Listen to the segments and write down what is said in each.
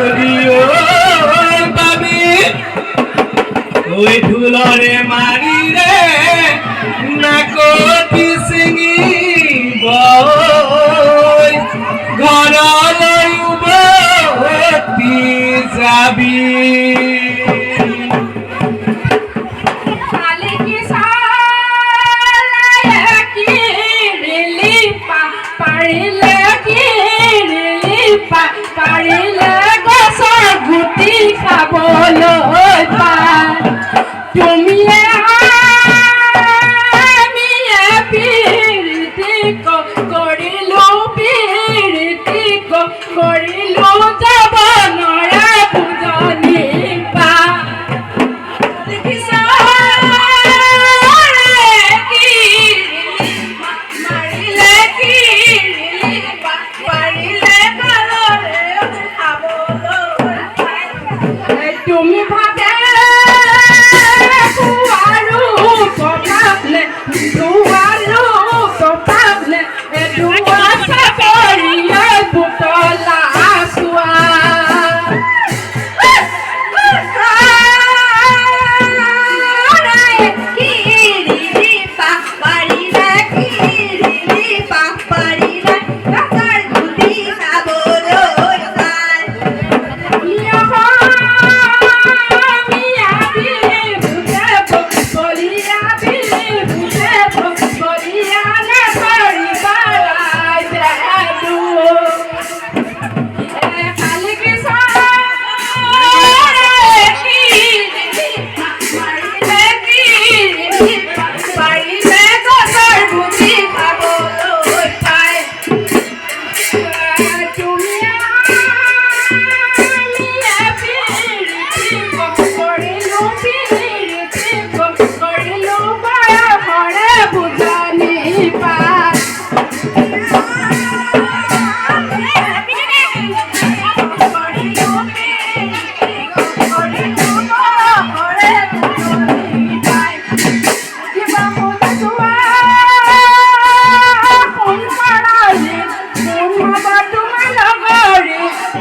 করিও পাবি ওই ধুলরে মারি রে না কতি সিঙি বই। ঘরলৈ উভতি যাবি। কালি Your happening. You go.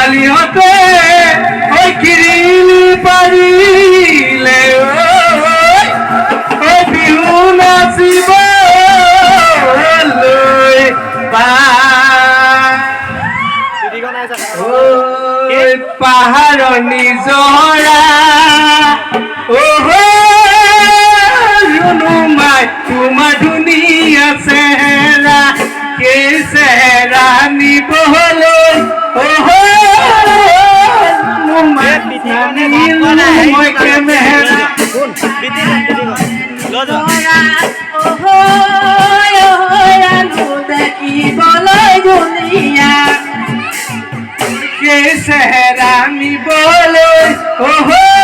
ছোৱালী হতে ওই কিরিলি পারিলে ওই বিহু নাচিব লৈ পা। ঐ পাহাৰৰ নিজৰা ৰুনুমাই তোমাৰ ধুনীয়া চেহেৰা। সেই চেহেৰা নিবলৈ মই সেই চেহেৰা নিবলৈ ৰুনুমাই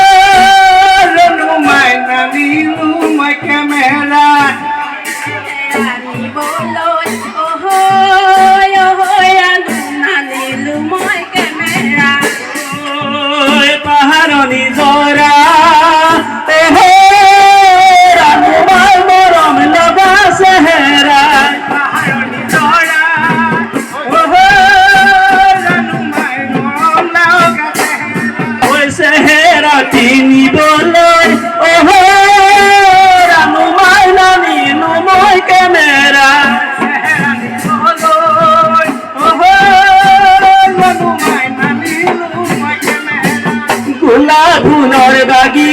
মই কেমেৰা চেহেৰা নিবলৈ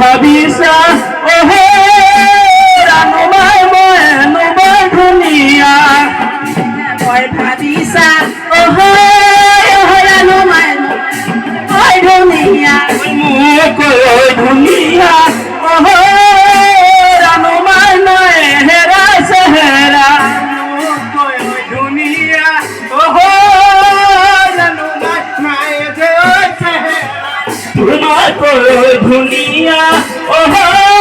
ভাবিসা ওহে রানুমাই ময়নুমাই ধুনিয়া মই ভাবিসা ওহে ওহে রানুমাই ময় ধুনিয়া। তোমার ভুলিয়া ওহ!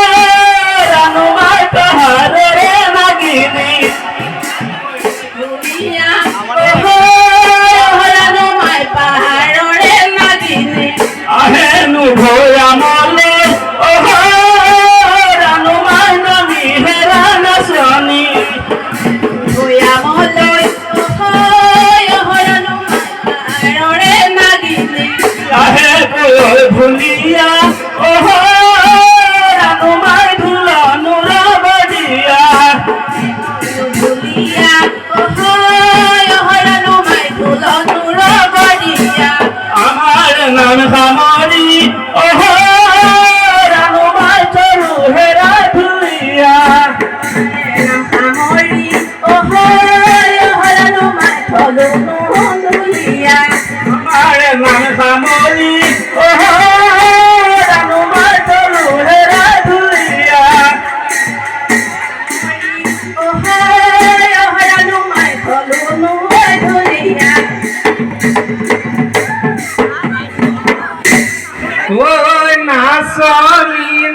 হরি ও হরি হরানো মাই চলো নন্দুলিয়া আমার মানসা ও হরি